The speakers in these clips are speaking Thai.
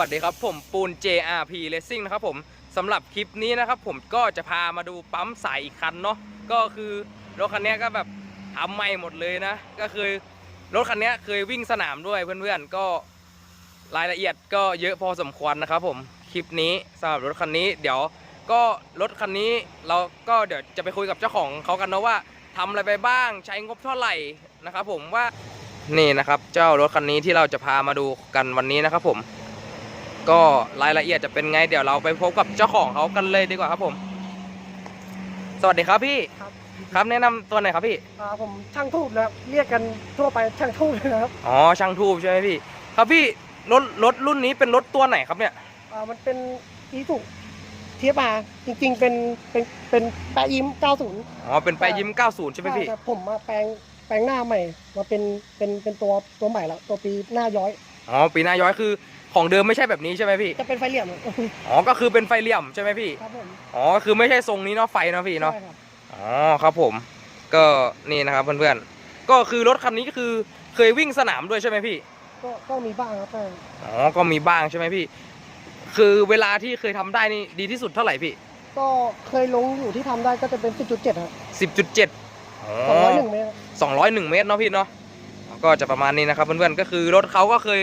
วัสดีครับผมปูน JRP Racing นะครับผมสำหรับคลิปนี้นะครับผมก็จะพามาดูปั๊มสายอีกคันเนาะก็คือรถคันนี้ก็แบบทำใหม่หมดเลยนะ ก็คือรถคันนี้เคยวิ่งสนามด้วยเพื่อนๆก็รายละเอียดก็เยอะพอสมควรนะครับผมคลิปนี้สำหรับรถคันนี้เดี๋ยวก็รถคันนี้เราก็เดี๋ยวจะไปคุยกับเจ้าของเขากันนะว่าทำอะไรไปบ้างใช้งบเท่าไหร่นะครับผมว่านี่นะครับเจ้ารถคันนี้ที่เราจะพามาดูกันวันนี้นะครับผม ก็รายละเอียดจะเป็นไงเดี๋ยวเราไปพบกับเจ้าของเขากันเลยดีกว่าครับผม สวัสดีครับพี่ ครับครับแนะนำตัวหน่อยครับพี่ อ่าผมช่างทูบนะครับเรียกกันทั่วไปช่างทูบนะครับอ๋อช่างทูบใช่ไหมพี่ ครับพี่รถรถรุ่นนี้เป็นรถตัวไหนครับเนี่ย อ่ามันเป็นอีสุเทียบมาจริง ๆ เป็นเป็นเป็นแปะยิ้ม 90อ๋อเป็นไปยิ้ม 90 ใช่ไหมพี่แต่ผมมาแปลงแปลงหน้าใหม่มาเป็นเป็นเป็นตัวตัวใหม่แล้วตัวปีหน้าย้อย อ๋อปีหน้าย้อยคือ ของเดิมไม่ใช่แบบนี้ใช่ไหมพี่จะเป็นไฟเหลี่ยมอ๋อก็คือเป็นไฟเหลี่ยมใช่ไหมพี่ครับผมอ๋อคือไม่ใช่ทรงนี้เนาะไฟเนาะพี่เนาะใช่ครับอ๋อครับผม ก็นี่นะครับเพื่อนๆก็คือรถคันนี้ก็คือเคยวิ่งสนามด้วยใช่ไหมพี่ก็ก็มีบ้างครับแต่อ๋อก็มีบ้างใช่ไหมพี่ คือเวลาที่เคยทำได้นี่ดีที่สุดเท่าไหร่พี่ ก็เคยลงอยู่ที่ทำได้ก็จะเป็น 10.7ครับสิบจุดเจ็ดอ๋อ201เมตรครับสองร้อยหนึ่งเมตรเนาะพี่เนาะก็จะประมาณนี้นะครับเพื่อนๆก็คือรถเขาก็เคย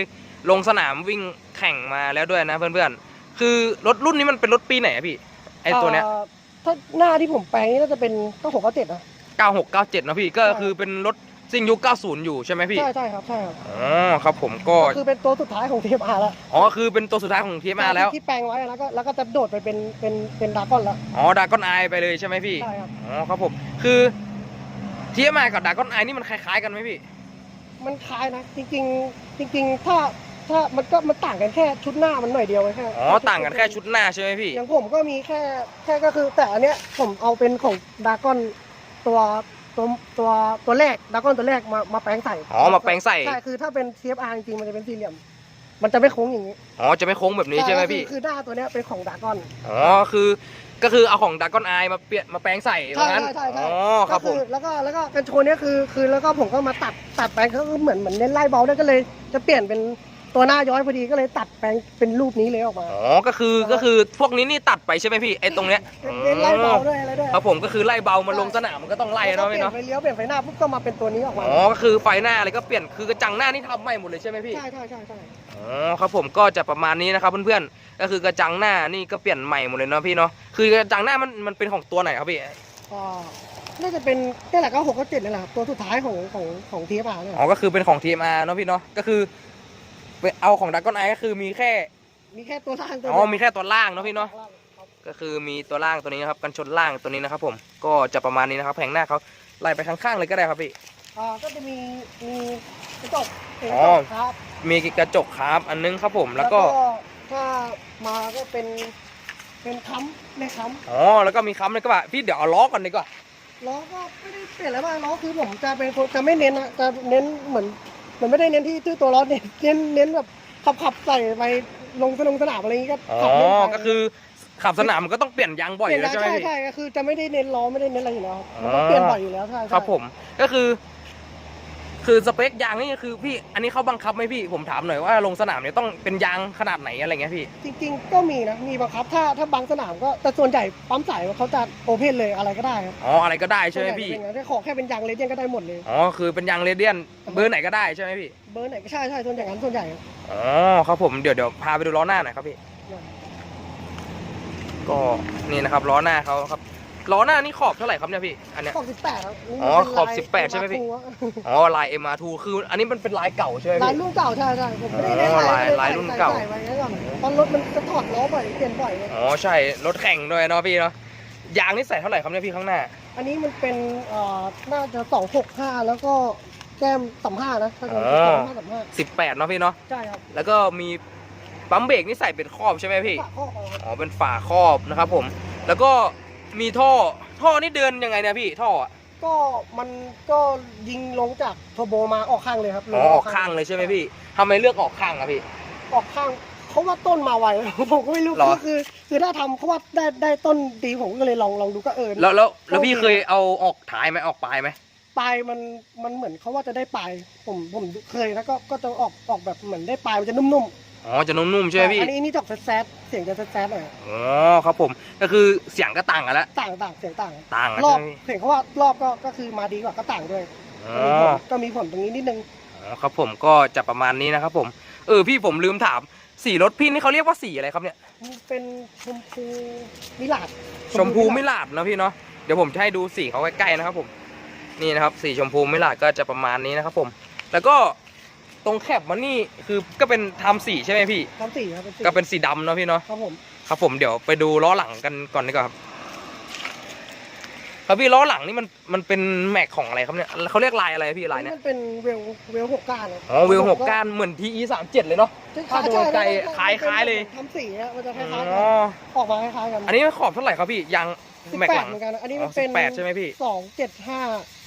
ลงสนามวิ่งแข่งมาแล้วด้วยนะเพื่อนๆ คือรถรุ่นนี้มันเป็นรถปีไหนอะพี่ ไอตัวเนี้ยอ่าถ้าหน้าที่ผมแปลงนี่น่าจะเป็น9697นะเก้าหกเก้าเจ็ดเนาะพี่ก็ใช่ คือเป็นรถซิ่งยุคเก้าศูนย์อยู่ใช่ไหมพี่ใช่ใช่ครับใช่ครับอ๋อครับผมก็ก็คือเป็นตัวสุดท้ายของ TFR แล้วอ๋อคือเป็นตัวสุดท้ายของทีมาแล้วที่แปลงไว้อะแล้วก็แล้วก็จะโดดไปเป็นเป็นเป็นดากอนแล้วอ๋อดากอนไอไปเลยใช่ไหมพี่ใช่ครับอ๋อครับผมคือทีมากับดากอนไอนี่มันคล้ายๆกันไหมพี่ มันคล้ายนะ จริง ๆ จริง ๆ ถ้า ถ้ามันก็มันต่างกันแค่ชุดหน้ามันหน่อยเดียวไงแค่อ๋อต่างกันแค่ชุดหน้าใช่ไหมพี่ อย่างผมก็มีแค่แค่ก็คือ แต่อันเนี้ยผมเอาเป็นของดากอนตัวตัวตัวตัวแรกดากอนตัวแรกมามาแปลงใส่อ๋อมาแปลงใส่ใช่คือถ้าเป็น TFR จริงๆมันจะเป็นสี่เหลี่ยม มันจะไม่โค้งอย่างนี้อ๋อจะไม่โค้งแบบนี้ใช่ไหมพี่คือคือหน้าตัวเนี้ยเป็นของดากอนอ๋อคือก็คือเอาของดากอนไอมาเปลี่ยนมาแปลงใส่ใช่ว่างั้นใช่ใช่อ๋อครับผมก็อแล้วก็แล้วก็กันโชว์เนี้ยคือคือแล้วก็ผมก็มาตัดตัดแปลงก็คือเหมือนเหมือนเน้นไล่เบาด้วยก็เลย จะเปลี่ยนเป็น ตัวหน้าย้อยพอดีก็เลยตัดแปลงเป็นรูปนี้เลยออกมา อ๋อ ก็คือก็คือพวกนี้นี่ตัดไปใช่ไหมพี่ไอ้ตรงเนี้ยเน้นไล่เบาด้วยอะไรด้วยครับผมก็คือไล่เบามาลงสนามมันก็ต้องไล่แล้วเนาะก็เปพี่ลี่ยนเนาะไฟเลี้ยวเปลี่ยนไฟหน้าปุ๊บก็มาเป็นตัวนี้ออกมา อ๋อ ก็คือไฟหน้าอะไรก็เปลี่ยน คือกระจังหน้านี่ทำใหม่หมดเลยใช่ไหมพี่ ใช่ใช่ใช่ใช่อ๋อ ครับผมก็จะประมาณนี้นะครับเพื่อนๆ ก็คือกระจังหน้านี่ก็เปลี่ยนใหม่หมดเลยเนาะพี่เนาะ คือกระจังหน้ามันมันเป็นของตัวไหนครับพี่อ่าน่าจะเป็นนี่แหละก็หกก็เจ็ดนี่แหละครับตัวสุดท้ายของของของทีฟาเนี่ยอ๋อ ก็คือเป็นของ TMR เนาะพี่เนาะ ก็คือ ไปเอาของดักกอนไอก็คือมีแค่มีแค่ตัวล่างตัวอ๋อเดียวมีแค่ตัวล่างเนาะพี่เนาะครับก็คือมีตัวล่างตัวนี้นะครับกันชนล่างตัวนี้นะครับ ผมก็จะประมาณนี้นะครับแผงหน้าเขาไล่ไปข้างๆเลยก็ได้ครับพี่อ่าก็จะมีมีกระจกเป็นกอ๋ระอจกครับมีกระจกครับอันนึงครับผมแล้วก็ถ้ามาก็เป็นเป็นค้ำในค้ำอ๋อแล้วก็มีค้ำเลยก็ว่าพี่เดี๋ยวเอาล้อก่อนดีกว่าล้อก็ไม่ได้เปลี่ยนอะไรมากล้อคือผมจะเป็นคนจะไม่เน้นนะจะเน้นเหมือนเห มือนไม่ได้เน้นที่ที่ตัวล้อเน้นเน้นเน้นแบบขับขับใส่ไปลงสนงสนามอะไรอย่างงี้ก็อ๋อ ขับเล่นไปก็คือขับสนามมันก็ต้องเปลี่ยนยางบ่อยอยู่แล้วใช่ไหมใช่พี่ ใช่ก็คือจะไม่ได้เน้นล้อไม่ได้เน้นอะไรอยู่แล้วครับอ๋อมันก็เปลี่ยนบ่อยอยู่แล้วใช่ใช่ ครับผมก็คือ คือสเปคยางนี่คือพี่อันนี้เขาบังคับไหมพี่ผมถามหน่อยว่าลงสนามเนี่ยต้องเป็นยางขนาดไหนอะไรเงี้ยพี่ จริงๆ ก็มีนะ มีบังคับ ถ้าถ้าบางสนามก็ แต่ส่วนใหญ่ปั๊มสายเขาจะโอเพนเลยอะไรก็ได้ครับอ๋ออะไรก็ได้ใช่ไหมส่วนพี่ญ่จะเป็นอย่างนั้นถ้าขอแค่เป็นยางเลเจนก็ได้หมดเลย อ๋อคือเป็นยางเรเดียนเบอร์ไหนก็ได้ใช่ไหมพี่เบอร์ไหนก็ใช่ใช่ส่วนใหญ่นั้นส่วนใหญ่ครับอ๋อครับผมเดี๋ยวเดี๋ยวพาไปดูล้อหน้าหน่อยครับพี่ ก็นี่นะครับล้อหน้าเขาครับ ล้อหน้านี่ขอบเท่าไหร่ครับเนี่ยพี่ อันเนี้ย ขอบสิบแปดครับนี่อ๋อมันเป็นขอบลาย18ใช่ไหมพี่ลายอ๋อลาย MR2 คืออันนี้มันเป็นลายเก่าใช่ไหมลายพี่ รุ่นเก่าใช่ใช่ผมไม่ได้เล่นอ๋อลายลายรุ่นเก่า ใส่ไว้ก่อนตอนรถมันจะถอดล้อบ่อยเปลี่ยนบ่อยเลยอ๋อใช่รถแข่งด้วยเนาะพี่เนาะยางนี่ใส่เท่าไหร่ครับเนี่ยพี่ข้างหน้า อันนี้มันเป็นเอ่อน่าจะสองหกห้าแล้วก็แก้มต่ำห้านะถ้าเกิดอ๋อสองห้าต่ำห้า18เนาะพี่เนาะใช่ครับแล้วก็มีปั๊มเบรกนี่ใส่เป็นครอบใช่ไหมพี่ ฝาข้อออกครับอ๋อเป็นฝาครอบนะครับผม แล้วก็ มีท่อท่อนี่เดินยังไงเนี่ยพี่ท่ออะก็มันก็ยิงลงจากโทโบมาออกข้างเลยครับอ๋อออกข้างเลยใช่ไหมพี่ทำไมเลือกออกข้างอะพี่ ออกข้างเขาว่าต้นมาไว ผมก็ไม่รู้เหรอ ก็คือ คือถ้าทำเขาว่าได้ได้ต้นดีผมก็เลยลองลองดูก็เออแล้วแล้วแล้วโอเคพี่เคยเอาออกท้ายไหมออกปลายไหมปลายมันมันเหมือนเขาว่าจะได้ปลายผมผมเคยแล้วก็ก็จะออกออกแบบเหมือนได้ปลายมันจะนุ่ม อ๋อจะนุ่มๆใช่ไหมพี่ อันนี้นี่จอกแซดๆเสียงจะแซดๆหน่อยอ๋อครับผม ก็คือเสียงก็ต่างกันแล้ว ต่างต่างเสียงต่างต่างกันรอบใช่ไหมพี่เสียงเขาว่ารอบก็ก็คือมาดีกว่าก็ต่างด้วยอ๋ก็มีผอ ลก็มีผลตรงนี้นิดนึงอ๋อครับผมก็จะประมาณนี้นะครับผม เออพี่ผมลืมถาม สีรถพี่นี่เขาเรียกว่าสีอะไรครับเนี่ยเป็นชมพูมิลาดชมพูมิลาดนะพี่เนาะเดี๋ยวผมจะให้ดูสีเขาใกล้ๆนะครับผม นี่นะครับ สีชมพูมิลาดก็จะประมาณนี้นะครับผม แล้วก็ต รงแคบมันนี่คือก็เป็นทำสีใช่ไหมพี่ ทำสีครับเป็นสีก็เป็นสีดำเนาะพี่เนาะ ครับผมครับผมเดี๋ยวไปดูล้อหลังกันก่อนดีกว่าครับ ครับพี่ล้อหลังนี่มันมันเป็นแม็กของอะไรครับเนี่ยเขาเรียกลายอะไรพี่ลายเนี่ยมันเป็นเวลเวลหกก้านครับอ๋อเวลหกก้านเหมือนทีอีสามเจ็ดเลยเนาะ ถ้าดูไกลๆคล้ายๆเลย ทำสีอะมันจะคอ๋ล้ายๆกันอออกมาคล้ายๆกันอันนี้ขอบเท่าไหร่ครับพี่ยางสิบแม็กแปหดลังเหมือนกันนะอันนี้อ๋มัอนเป็น18ใช่ไหมพี่สองเจ็ดห้า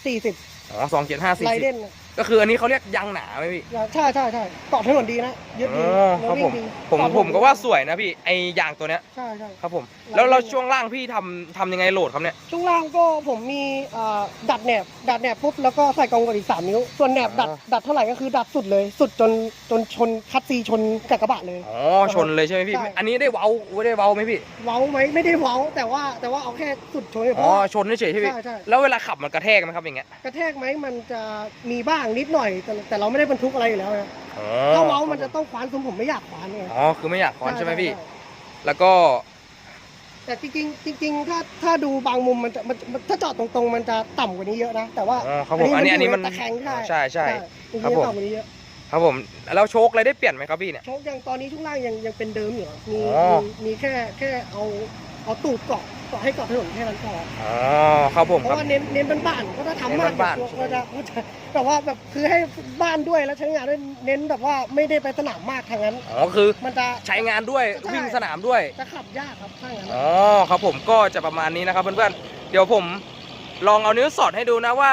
สี่สิบอ๋อสองเจ็ดห้าสี่ไรสิบเด่น ก็คืออันนี้เขาเรียกยางหนาไหมพี่ ใช่ใช่ใช่เกาะถนนดีนะยึดดีอ๋อครับผมแล้ววิ่งดีผมเกาะถนนผมก็ว่าสวยนะพี่ไอยางตัวเนี้ยใช่ใช่ครับผมลายแล้วเราเด่นช่วงล่างพี่ทำทำยังไงโหลดครับเนี่ย ช่วงล่างก็ผมมีเอ่อดัดแหนบดัดแหนบปุ๊บแล้วก็ใส่กองกดอีกสามนิ้ว ส่วนแหนบดัดอ๋อดัดเท่าไหร่ก็คือดัดสุดเลย สุดจนจนชนคัดซีชนกับกระบะเลย อ๋อชนเลยใช่ไหมพี่ ใช่ อันนี้ได้เว้าไม่ได้เว้าไหมพี่ เว้าไหมไม่ได้เว้าแต่ว่าแต่ว่าเอาแค่สุดชนเพอ๋อราะว่า ชนเฉยๆใช่ไหมใช่ใช่ แล้วเวลาขับมันกระแทกไหมครับอย่างเงี้ย กระแทกไหมมันจะมีบ้างนิดหน่อย แต่แต่เราไม่ได้บรรทุกอะไรอยู่แล้วนะอ๋อถ้าเว้ามันจะต้องคว้านซุ้มผมไม่อยากคว้านไงอ๋อคือไม่อยากคอนใช่ไหมพี่ใช่แล้วก็ แต่จริงๆจริงๆถ้าถ้าดูบางมุมมันจะมันมันถ้าจอดตรงๆ มันจะต่ำกว่านี้เยอะนะแต่ว่าอ๋อครับผมอันนี้อันนี้มันตะแคงใช่ใช่ใช่จริงๆครับผม ต่ำกว่านี้เยอะครับผม แล้วโชคอะไรได้เปลี่ยนไหมครับพี่เนี่ย โชคยังตอนนี้ช่วงล่างยังยังเป็นเดิมอยู่อะมีอ๋อ มีมีแค่แค่เอา เอาตูดเกาะเกาะให้เกาะถนนแค่นั้นพออ๋อครับผมเพครับ ราะว่าเน้นเน้นเป็นบ้านก็ถ้าทำมากเน้นบ้านๆก็จะก็จะแต่ว่าแบบคือให้บ้านด้วยแล้วใช้งานด้วยเน้นแบบว่าไม่ได้ไปสนามมากทางนั้น อ๋อคือมันจะ ใช้งานด้วยใช่ วิ่งสนามด้วย จะขับยากครับถ้างั้น อ๋อครับผมก็จะประมาณนี้นะครับเพื่อนๆ เดี๋ยวผมลองเอานิ้วสอดให้ดูนะว่า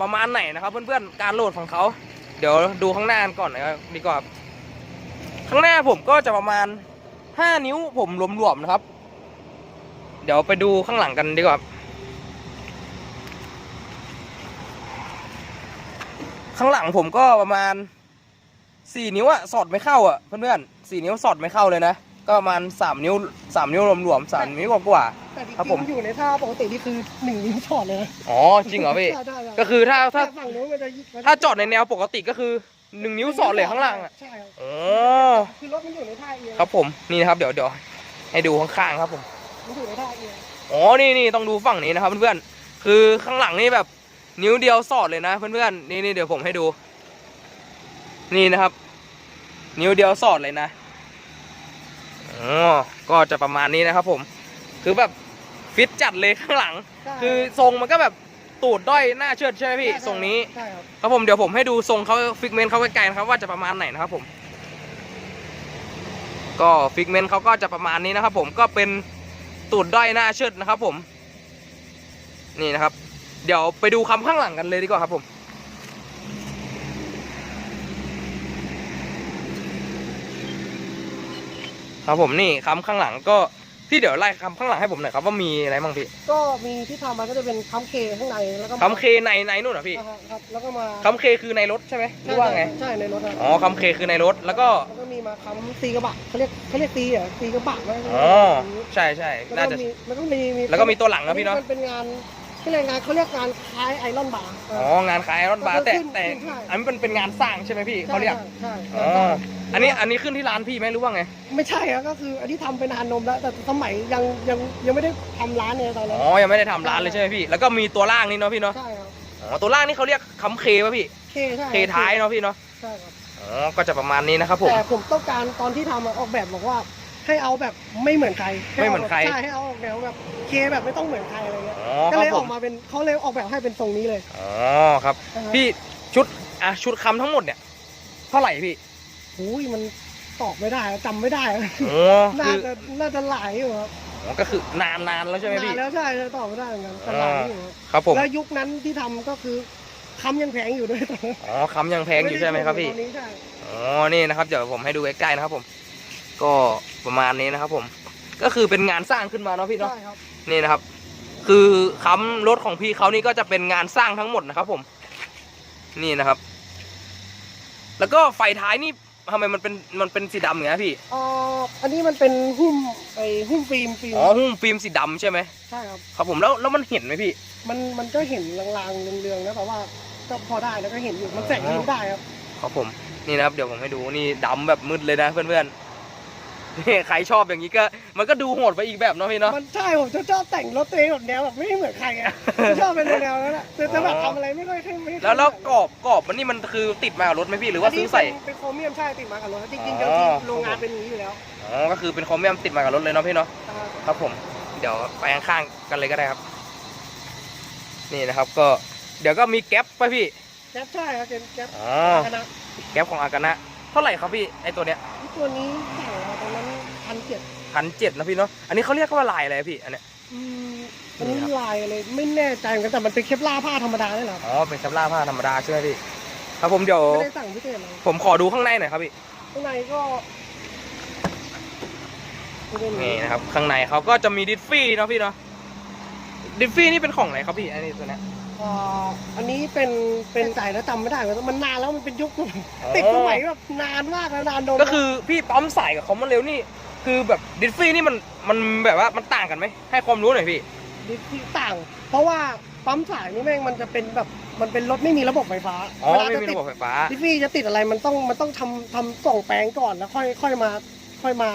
ประมาณไหนนะครับ เพื่อนๆ การโหลดของเขา เดี๋ยวดูข้างหน้ากันก่อนนะครับดีกว่าครับข้างหน้าผมก็จะประมาณ 5 นิ้วผมรวมๆนะครับ เดี๋ยวไปดูข้างหลังกันดีกว่าครับข้างหลังผมก็ประมาณ4นิ้วอะสอดไม่เข้าอะเพื่อนๆ4นิ้วสอดไม่เข้าเลยนะ ก็ประมาณ3นิ้ว3นิ้วรวมๆ3นิ้วกว่า แต่จริครับงผมๆอยู่ในท่าปกตินี่คือหนึ่งนิ้วช็อตเลยนะๆอ๋อจริงเหรอพี่ ใช่ใช่ใช่ก็คือถ้าถ้าแต่ฝั่งนู้นมันจะมันจะถ้าจอดในแนวปกติก็คือ1นิ้วสอดเลยข้างล่างอะใช่ครับอ๋อ คือรถมันอยู่ในท่าเอียง ครับผมนี่นะครับเดี๋ยวเดี๋ยวให้ดูข้างๆครับผม มันอยู่ในท่าเอียงอ๋อนี่นี่ต้องดูฝั่งนี้นะครับเพื่อนๆคือข้างหลังนี่แบบนิ้วเดียวสอดเลยนะเพื่อนๆนี่นี่เดี๋ยวผมให้ดู นี่นะครับ นิ้วเดียวสอดเลยนะอ๋อก็จะประมาณนี้นะครับ ผม คือแบบฟิตจัดเลยข้างหลังใช่คือทรงมันก็แบบตูดด้อยหน้าเชิดใช่ไหมพี่ใช่ทรงนี้ใช่ครับครับผมเดี๋ยวผมให้ดูทรงเขาฟิกเมนต์เขาไกลๆนะครับว่าจะประมาณไหนนะครับผม ก็ฟิกเมนต์เขาก็จะประมาณนี้นะครับผมก็เป็น ตูดด้อยหน้าเชิดนะครับ ผม นี่นะครับ เดี๋ยวไปดูคำข้างหลังกันเลยดีกว่าครับผมครับผมนี่คำข้างหลังก็ พี่เดี๋ยวไล่คำข้างหลังให้ผมหน่อยครับว่ามีอะไรบ้างพี่ก็มีที่ทำมาก็จะเป็นคัมเคข้างในแล้วก็มาคำเคในในนู่นเหรอพี่อ่าฮะครับแล้วก็มาคำเคคือในรถใช่ไหมหรือว่าไงใช่ในรถอะอ๋อคำเคคือในรถแล้วก็แล้วก็มีมาคัมตีกระบะเขาเรียกเขาเรียกตีเหรอตีกระบะไหมอ๋อใช่ใช่แล้วน่าก็จะ มีแล้วก็มีมีแล้วก็มีตัวหลังนะพี่เนาะ มันเป็นงาน ที่เรียกงานเขาเรียกงานคล้ายไอรอนบาร์ อ๋องานขายรถบาร์แต่ขึ้นแต่ขึ้นใช่ อันนี้มันเป็นงานสร้างใช่ไหมพี่เขาเรียกใช่อ๋ใช่ออันนี้อันนี้ขึ้นที่ร้านพี่ไหมหรือว่าไงไม่ใช่ครับก็คืออันนี้ทำเป็นนานนมแล้ว แต่สมัยยังยังยังไม่ได้ทำร้านเนี่ยตอนอ๋นั้นอยังไม่ได้ทำร้านเลยใช่ไหมพี่แล้วก็มีตัวล่างนี่เนาะพี่เนาะใช่ครับอ๋อตัวล่างนี่เขาเรียกคำเคป่ะพี่เคใช่เคท้ายเนาะพี่เนาะใช่ครับ อ๋อก็จะประมาณนี้นะครับผม แต่ผมต้องการตอนที่ทำอะออกแบบบอกว่า ให้เอาแบบไม่เหมือนใครไม่เหมือนใคร ใช่ให้เอาออกแนวแบบเคแบบไม่ต้องเหมือนใครอะไรเงี้ยอ๋อก็คเลรับยผออมกมาเป็นเขาเลยออกแบบให้เป็นทรงนี้เลยอ๋อครับนะฮะพี่ชุดอะชุดคำทั้งหมดเนี่ย เท่าไหร่พี่อุ้ยมันตอบไม่ได้จำไม่ได้อ๋อน่าคือจะน่าจะหลายอยู่ครับอ๋อก็คือนานนานแล้วใช่ไหมนาพี่นแล้วใช่ใช่ตอบไม่ได้เหมือนกันแต่หลายอยู่ครับครับผมแล้วยุคนั้นที่ทำก็คือคำยังแพงอยู่ด้วยตอนนั้นอ๋อคำยังแพงอยู่ใช่ไหมครับพี่ตอนนี้ใช่ อ๋อ นี่นะครับ เดี๋ยวผมให้ดูใกล้ๆนะครับผม ก็ประมาณนี้นะครับผม ก็คือเป็นงานสร้างขึ้นมาเนาะพี่เนาะ ใช่ครับ นี่นะครับ คือค้ำรถของพี่เขานี่ก็จะเป็นงานสร้างทั้งหมดนะครับผม นี่นะครับ แล้วก็ไฟท้ายนี่ทำไมมันเป็นมันเป็นสีดำอย่างเงี้ยพี่ อ่าอันนี้มันเป็นหุ้มไอหุ้มฟิล์มฟิล์มอ๋อหุ้มฟิล์มสีดำใช่ไหมใช่ครับ ครับผมแล้วแล้วมันเห็นไหมพี่ มันมันก็เห็นลางๆเรืองๆนะแต่ว่าก็พอได้แล้วก็เห็นอยู่มันแสงทะลุได้ครับ ครับผม นี่นะครับ เดี๋ยวผมให้ดูนี่ดำแบบมืดเลยนะเพื่อนๆ นี่ใครชอบอย่างนี้ก็มันก็ดูโหดไปอีกแบบเนาะพี่เนาะ มันใช่ผมจะชอบแต่งรถตัวเองแบบแนวแบบไม่เหมือนใครอะชอบเป็นแนวนั้นแหละแต่แต่แบบทำอะไรไม่ค่อยไม่ค่อยแล้วแล้วกรอบกรอบมันนี่มันคือติดมากับรถไหมพี่หรือว่าซื้อใส่นนี้เป็นเป็นโครเมียมใช่ติดมากับรถจริงๆอ๋เดิอมทีโรงงานเป็นอย่างนี้อยู่แล้วอ๋อก็คือเป็นโครเมียมติดมากับรถเลยเนาะพี่เนาะอ่าครับผม เดี๋ยวไปข้างๆกันเลยก็ได้ครับ นี่นะครับก็เดี๋ยวก็มีแก๊ปไปพี่ แก๊ปใช่ครับเป็นแก๊ปอ๋อคณะแก๊ปของอากานะเท่าไหร่ครับพี่ไอตัวเนี้ยที่ตัวนี้แต่งมาตรงนั้นพัน เจ็ดพันเจ็ดนะพี่เนาะ อันนี้เขาเรียกว่าลายอะไรพี่ อันเนี้ย อืมอันนี้ลายอะไรไม่แน่ใจเหมือนกันแต่มันเป็นเคปลาร์ผ้าธรรมดาเลยเหรออ๋อ เป็นซับล่าผ้าธรรมดาใช่ไหมพี่ ครับผมเดี๋ยว ไม่ได้สั่งพิเศษอะไรผมขอดูข้างในหน่อยครับพี่ ข้างในก็ไม่ได้มีนี่นะครับ ข้างในเขาก็จะมีดิฟฟี่เนาะพี่เนาะ ดิฟฟี่นี่เป็นของไหนครับพี่ อันนี้ตัวเนี้ย อ่าอันนี้เป็นเป็นใจแล้วจำไม่ได้ว่ามันนานแล้วมันเป็นยุคอ๋อติดสมัยแบบนานมากแล้วนานโดนก็คือพี่ปั๊มสายกับคอมมอนเร็วนี่ คือแบบดิฟฟี่นี่มันมันแบบว่ามันต่างกันไหมให้ความรู้หน่อยพี่ดิฟที่ต่าง เพราะว่าปั๊มสายนี่แม่งมันจะเป็นแบบมันเป็นรถไม่มีระบบไฟฟ้าอ๋อเวลาไม่จะมีติดระบบไฟฟ้าดิฟฟี่จะติดอะไรมันต้องมันต้องทำทำกล่องแปลงก่อนแล้วค่อยค่อยมาค่อยมา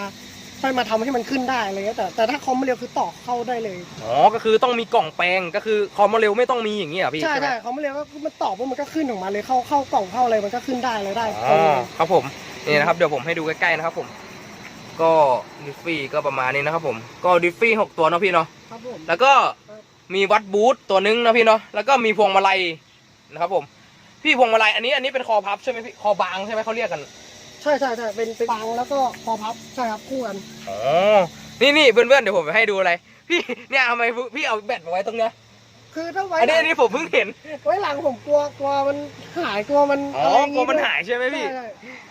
ค่อยมาทำให้มันขึ้นได้อะไรเงี้ยแต่แต่ถ้าคอมเร็วคือต่อเข้าได้เลยอ๋อก็คือต้องมีกล่องแปลงก็คือคอมมอนเร็วไม่ต้องมีอย่างนี้เหรอพี่ใช่ไหมใช่คอมเร็วก็มันต่อปุ๊บมันก็ขึ้นออกมาเลยเข้าเข้ากล่องเข้าอะไรมันก็ขึ้นได้เลยได้อ๋อครับผมนี่นะครับเดี๋ยวผมให้ดูใกล้ๆนะครับผม ก็ดิฟฟี่ก็ประมาณนี้นะครับผมก็ดิฟฟี่หกตัวเนาะพี่เนาะครับผมแล้วก็มีวัดบูทตัวนึงนะพี่เนาะแล้วก็มีพวงมาลัยนะครับผม พี่พวงมาลัยอันนี้อันนี้เป็นคอพับใช่ไหมพี่คอบางใช่ไหมเขาเรียกกัน ใช่ใช่ใช่เป็นเป็นบางแล้วก็คอพับใช่ครับคู่กันอ๋อนี่นี่เพื่อนๆเดี๋ยวผมไปให้ดูอะไร พี่เนี่ยทำไมพี่เอาแบตมาไว้ตรงเนี้ย คือถ้าไว้อันนี้อันนี้ผมเพิ่งเห็นไว้หลังผมกลัวกลัวมันหายกลัวมันอ๋ออะไรอย่างกลัวมันด้วยหายใช่ไหมพี่ใช่ใช่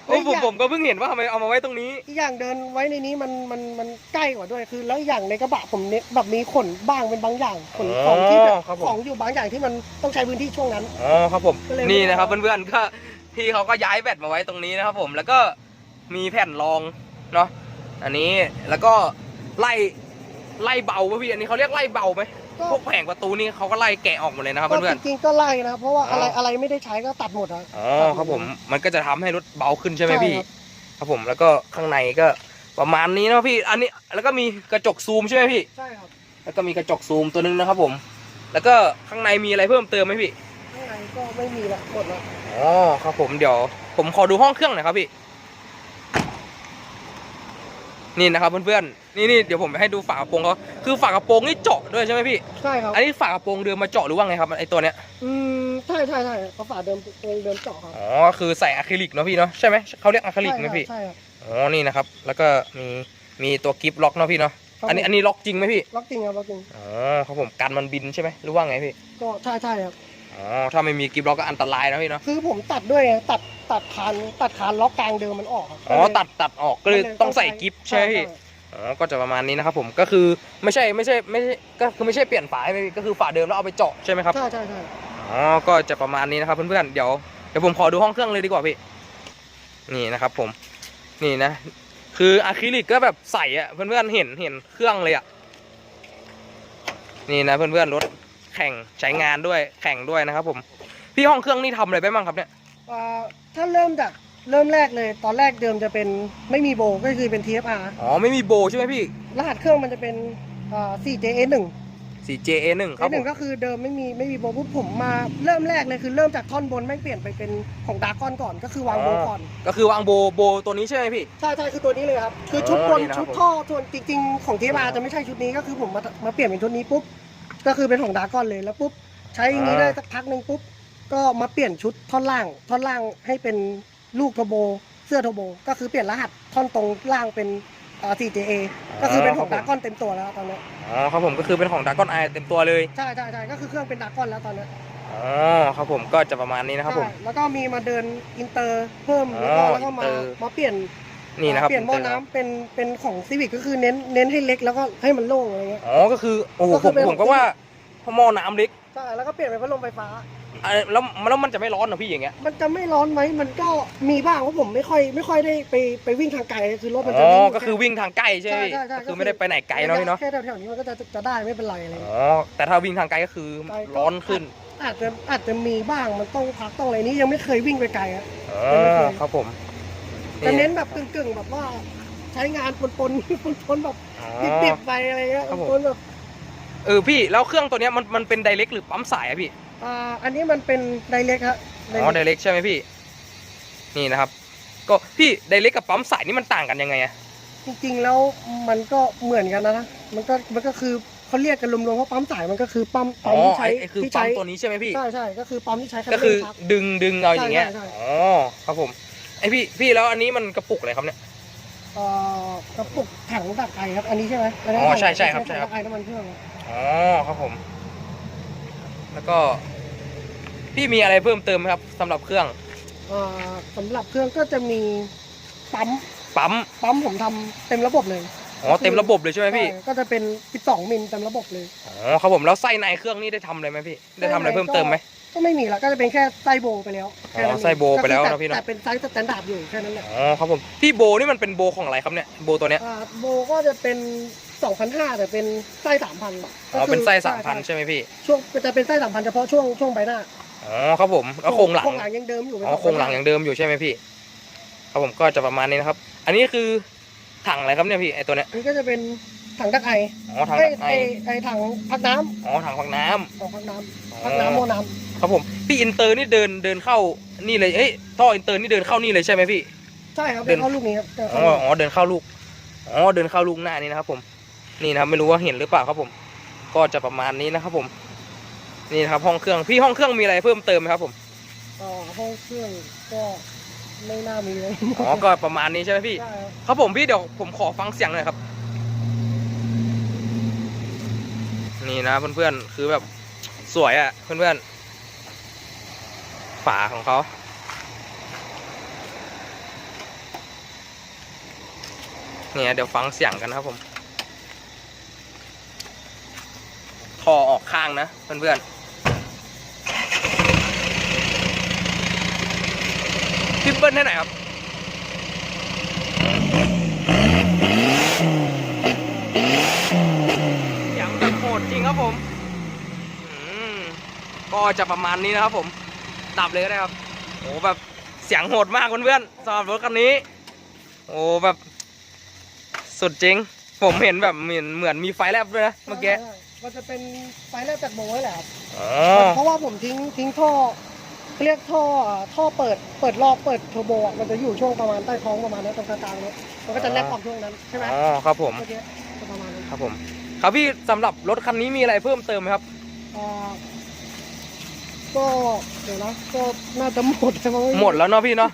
โอ้ผมและอีกอย่างผมก็เพิ่งเห็นว่าทำไมเอามาไว้ตรงนี้ อีกอย่างเดินไว้ในนี้มันมันมันใกล้กว่าด้วยคือ แล้วอีกอย่างในกระบะผมเนี่ยแบบมีขนบ้างเป็นบางอย่างขนอ๋อของที่แบบครับผม ของอยู่บางอย่างที่มันต้องใช้พื้นที่ช่วงนั้น อ๋อครับผมก็เลยนี่นะครับไม่ได้เพื่อนๆก็พี่เขาก็ย้ายแบตมาไว้ตรงนี้นะครับผมแล้วก็มีแผ่นรองเนาะอันนี้แล้วก็ไล่ไล่เบาป่ะพี่อันนี้เขาเรียกไล่เบาไหมก็ พวกแผงประตูนี่เขาก็ไล่แกะออกหมดเลยนะครับก็เพื่อจนริงๆก็ไล่นะเพราะว่าอ๋อออะไรอะไรไม่ได้ใช้ก็ตัดหมดอะๆอ๋อครับผมมันก็จะทำให้รถเบาขึ้นใช่ไหมพี่ ครับครับผมแล้วก็ข้างในก็ประมาณนี้นะพี่ อันนี้แล้วก็มีกระจกซูมใช่ไหมพี่ ใช่ครับแล้วก็มีกระจกซูมตัวนึงนะครับผม แล้วก็ข้างในมีอะไรเพิ่มเติมไหมพี่ ข้างในก็ไม่มีละหมดละอ๋อครับผมเดี๋ยวผมขอดูห้องเครื่องหน่อยครับพี่ นี่นะครับเพื่อนๆ นี่นี่เดี๋ยวผมให้ดูฝากระโปรงเขาคือฝากระโปรงนี่เจาะด้วยใช่ไหมพี่ ใช่ครับอันนี้ฝากระโปรงเดิมมาเจาะหรือว่าไงครับไอตัวเนี้ยอืมใช่ใช่ใช่เขาฝาเดิมเดิมเจาะครับอ๋อคือใส่อะคริลิกเนาะพี่เนาะใช่ไหมเขาเรียกอะคริลิกไหมพี่ใช่ครับอ๋อนี่นะครับ แล้วก็มีมีตัวกิฟล็อกเนาะพี่เนาะครับอันนี้ผมอันนี้ล็อกจริงไหมพี่ล็อกจริงครับล็อกจริงอ๋อครับผมกันมันบินใช่ไหมหรือว่าไงพี่ก็ใช่ใช่ครับอ๋อถ้าไม่มีกิฟล็อกก็อันตรายนะพี่เนาะคือผมตัดด้วยไงตัดตัดคานตัดคานล็อกกลางเดิมมันออกครับอ๋อก็เลยตัดตัดออกก็เลยต้องใส่กิฟใช่ไหมพี่อ๋อ ก็จะประมาณนี้นะครับผมก็คือไม่ใช่ไม่ใช่ไม่ใช่ก็คือไม่ใช่เปลี่ยนฝาใช่ไหมพี่ก็คือฝาเดิมแล้วเอาไปเจาะใช่ไหมครับใช่ใช่ใช่อ๋อก็จะประมาณนี้นะครับเพื่อนๆเดี๋ยวเดี๋ยวผมขอดูห้องเครื่องเลยดีกว่าพี่นี่นะครับผมนี่นะ คืออะคริลิกก็แบบใสอะเพื่อนๆเห็นเห็นเครื่องเลยอะนี่นะเพื่อนๆรถแข่งใช้งานด้วยแข่งด้วยนะครับผมพี่ห้องเครื่องนี่ทำอะไรไปบ้างครับเนี่ยอ่าถ้าเริ่มจาก เริ่มแรกเลย ตอนแรกเดิมจะเป็นไม่มีโบก็คือเป็น TFR อ๋อ ไม่มีโบใช่ไหมพี่ รหัสเครื่องมันจะเป็นอ่า 4JA1 4JA1 ครับผ A1 มก็คือเดิมไม่มีไม่มีโบปุ๊บผมมาเริ่มแรกเลยคือเริ่มจากท่อนบนไม่งเปลี่ยนไปเป็นของดากอนก่อนก็คือวางโบก่อน ก็คือวางโบโบตัวนี้ใช่ไหมพี่ ใช่ใช่คือตัวนี้เลยครับ คือชุดอ๋บอนนี่นะครับชุดท่อส่วนจริง ๆ ของ TFR จะไม่ใช่ชุดนี้ก็คือผมมามาเปลี่ยนเป็นชุดนี้ปุ๊บก็คือเป็นของดากอนเลยแล้วปุ๊บใช้อย่างนี้ได้สักพักหนึ่งปุ๊บก็มาเปลี่ยนชุดท่อนล่างท่อนล่างให้เป็น ลูกโทโบ เสื้อโทโบ ก็คือเปลี่ยนรหัสท่อนตรงล่างเป็นอ่า 4JA ก็คือเป็นของดากอนเต็มตัวแล้วตอนนี้อ๋อครับผมก็คือเป็นของดากอนไอเต็มตัวเลยใช่ใช่ใช่ก็คือเครื่องเป็นดากอนแล้วตอนนี้อ๋อครับผมก็จะประมาณนี้นะครับผม ใช่แล้วก็มีมาเดินอินเตอร์เพิ่มอ๋แล้อวก็แล้วก็มาอินเตอร์ มาเปลี่ยนนี่นะครับเปลี่ยนหม้อน้ำเป็นเป็นของซีวิกก็คือเน้นเน้นให้เล็กแล้วก็ให้มันโล่งอะไรเงี้ย อ๋อก็คือโอ้โหก็ผคือมเป็น ผมก็ว่าหม้อน้ำเล็กใช่แล้วก็เปลี่ยนเป็นพัดลมไฟฟ้า อะแล้วแล้วมันจะไม่ร้อนเหรอพี่อย่างเงี้ย มันจะไม่ร้อนไหมมันก็มีบ้างเพราะผมไม่ค่อยไม่ค่อยได้ไปไปวิ่งทางไกลคือรถมันอ๋จะอ วิ่ง ก็คือวิ่งทางใกล้ใช่ไหมใช่พี่ใช่ใช่ก็คือไม่ได้ไปไหนไกลเนาะพี่เนาะ แค่แถวๆนี้มันก็จะจะได้ไม่เป็นไรอะไรอ๋อแต่ถ้าวิ่งทางไกลก็คือไกลก็ร้อนขึ้น อาจจะอาจจะมีบ้างมันต้องพักต้องอะไรนี้ยังไม่เคยวิ่งไปไกลอะอ๋อครับผมแต่เน้นแบบกึ่งๆแบบว่า ใช้งานปนๆ ปนๆแบบอ๋อเปียบๆไปอะไรเงี้ยครับผม ปนๆแบบเออพี่แล้วเครื่องตัวเนี้ยมันมันเป็นไดเรกหรือปั๊มสายอะพี่ อ่าอันนี้มันเป็นไดเรกฮะ อ๋อไดเรกใช่ไหมพี่ นี่นะครับ ก็พี่ไดเรกกับปั๊มสายนี่มันต่างกันยังไงอะจริงๆแล้วมันก็เหมือนกันนะนะมันก็มันก็คือเขาเรียกกันรวมๆว่าปั๊มสายมันก็คือปั๊มอ๋ปั๊อมที่ไอ้ใช้ไอ้คือที่ปั๊ใช้มตัวนี้ใช่ไหมพี่ ใช่ใช่ก็คือปั๊มที่ใช้คันก็คือเร่งพักดึงดึงเอาอย่างเงี้ย ใช่ใช่ใช่ อ๋อ ครับผม ไอพี่พี่แล้วอันนี้มันกระปุกอะไรครับเนี่ย เอ่อกระปุกถังดักไอครับอันนี้ใช่ไหมนนี้อ๋อถังใช่ใช่ครับใช่ครับ ถังดักไอน้ำมันเครื่องอ๋อ ครับผม แล้วก็ พี่มีอะไรเพิ่มเติมไหมครับสำหรับเครื่องเอ่อสำหรับเครื่องก็จะมีปั๊มปั๊มปั๊มผมทำเต็มระบบเลยอ๋อเต็มระบบเลยใช่ไหมพี่ใช่ก็จะเป็น 12 มิลเต็มระบบเลย อ๋อครับผมแล้วไส้ในเครื่องนี่ได้ทำอะไรไหมพี่ ได้ทำอะไรเพิ่มเติมไหม ก็ไม่มีละก็จะเป็นแค่ไส้โบไปแล้วแค่นั้นอ๋อไส้โบไปแล้วก็นะคือพี่เนอะ แต่เป็นไซส์สแตนดาร์ดอยู่แค่นั้นแหละอ๋อครับผมพี่โบนี่มันเป็นโบของอะไรครับเนี่ยโบตัวเนี้ย อ่าโบก็จะเป็น2,500แต่เป็นไส้3,000อ๋อเป็นไส้สามพันใช่ไหมพี่ ช่วงจะเป็นไส้3,000เฉพาะช่วงช่วงใบหน้า อ๋อครับผมแล้วโครงหลังโครงหลังยังเดิมอยู่เป็นอ๋อโครงหลังอย่างเดิมอยู่ใช่ไหมพี่ ครับผมก็จะประมาณนี้นะครับ อันนี้คือถังอะไรครับเนี่ยพี่ไอตัวเนี้ยอันนี้ก็จะเป็นถังดักไออ๋อถังไอไอไอไอถังพักน้ำอ๋อถังพักน้ำของพักน้อ๋อำพักน้ำโมน้ครับผมพี่อินเตอร์นี่เดินเดินเข้านี่เลยเอ้ยท่ออินเตอร์นี่เดินเข้านี่เลยใช่ไหมพี่ำใช่ครับเดิเป็นนเข้าลูกนี้ครับอ๋ออ๋อเดินเข้าลูกอ๋อเดินเข้าลูกหน้านี่นะครับผมนี่นะครับไม่รู้ว่าเห็นหรือเปล่าครับผม ก็จะประมาณนี้นะครับผม นี่นะครับห้องเครื่องพี่ห้องเครื่องมีอะไรเพิ่มเติมไหมครับผมอ๋อห้องเครื่องก็ไม่น่ามีเลยอ๋อก็ประมาณนี้ใช่ไหมพี่ ใช่ครับครับผมพี่เดี๋ยวผมขอฟังเสียงหน่อยครับ นี่นะเพื่อนๆคือแบบสวยอะ่ะเพื่อนๆฝาของเขาเนี่ยเดี๋ยวฟังเสียงกันนะครับผมทอออกข้างนะเพื่อนๆ เปิ้ลให้หน่อยครับเสียงแบบโหดจริงครับผมอืมก็จะประมาณนี้นะครับผม ดับเลยก็ได้ครับ โอ้แบบเสียงโหดมากเพื่อนๆสำหรับรถคันนี้ โอ้แบบ สุดจริง ผมเห็นแบบเหมือนเหมือนมีไฟแลบด้วยนะเมื่อกี้ใช่ใช่มันจะเป็นไฟแรกจากโบไว้แหละครับอ๋อเพราะว่าผมทิ้งทิ้งท่อ เขาเรียกท่ออ่าท่อเปิดเปิดรอบเปิดเทอร์โบอะมันจะอยู่ช่วงประมาณใต้ท้องประมาณนั้นตรงกลางๆเนี่ยมันก็จะแลบออกช่วงนั้นใช่ไหมอ๋อครับผมเมื่อกี้จะประมาณนั้นครับผมครับพี่สำหรับรถคันนี้มีอะไรเพิ่มเติมไหมครับอ่าก็เดี๋ยวนะก็น่าจะหมดใช่ไหมหมดแล้วเนาะพี่เนาะ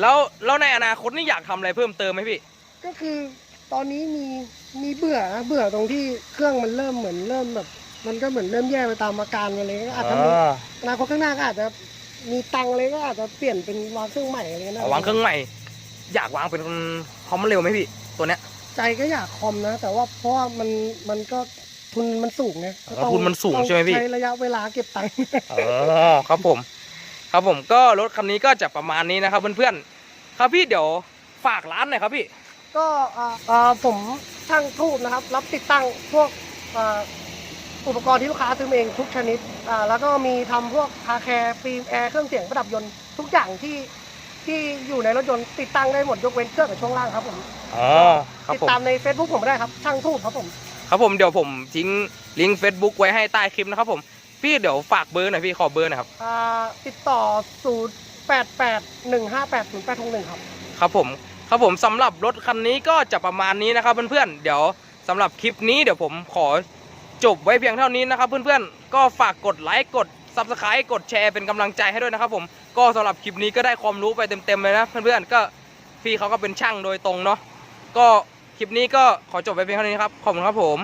แล้วแล้วในอนาคตนี่อยากทำอะไรเพิ่มเติมไหมพี่ ก็คือตอนนี้มีมีเบื่อนะเบื่อตรงที่เครื่องมันเริ่มเหมือนเริ่มแบบ มันก็เหมือนเริ่มแย่ไปตามอาการอะไรก็อาจจะมีอ๋ออนาคตข้างหน้าก็อาจจะมีตังค์เลยก็อาจจะเปลี่ยนเป็นวางเครื่องใหม่อะไรเงี้ยนะเอาวางเครื่องใหม่ อยากวางเป็นคอมเร็วไหมพี่ตัวเนี้ย ใจก็อยากคอมนะ แต่ว่าเพราะว่ามันมันก็ทุนมันสูงไงอ๋อก็ต้องทุนมันสูงใช่ไหมพี่ใช้ระยะเวลาเก็บตังค์อ๋อครับผม ครับผมก็รถคันนี้ก็จะประมาณนี้นะครับเพื่อนๆครับพี่เดี๋ยวฝากร้านหน่อยครับพี่ ก็อ่าอ่าผมช่างทูบนะครับ รับติดตั้งพวก อ่าอุปกรณ์ที่ลูกค้าซื้อมาเองทุกชนิดอ่าแล้วก็มีทำพวกคาแคร์ฟิล์มแอร์เครื่องเสียงประดับยนต์ทุกอย่างที่ที่อยู่ในรถยนต์ติดตั้งได้หมดยกเว้นเครื่องกับช่วงล่างครับผมอ๋อครับติดผม ตามใน Facebook ผมได้ครับช่างทูบครับผม ครับผมเดี๋ยวผมทิ้งลิงก์ Facebook ไว้ให้ใต้คลิปนะครับผม พี่เดี๋ยวฝากเบอร์หน่อยพี่ขอเบอร์หน่อยครับ อ่าติดต่อ 0 8 8 1 5 8 0 8 6 1 ครับ ครับผมครับผมสำหรับรถคันนี้ก็จะประมาณนี้นะครับเพื่อนๆเดี๋ยวสำหรับคลิปนี้เดี๋ยวผมขอ จบไว้เพียงเท่านี้นะครับเพื่อนๆ ก็ฝากกดไลค์กด Subscribe กดแชร์เป็นกำลังใจให้ด้วยนะครับผมก็สำหรับคลิปนี้ก็ได้ความรู้ไปเต็มๆเลยนะเพื่อนๆก็พี่เขาก็เป็นช่างโดยตรงเนาะก็คลิปนี้ก็ขอจบไปเพียงเท่านี้ครับขอบคุณครับผม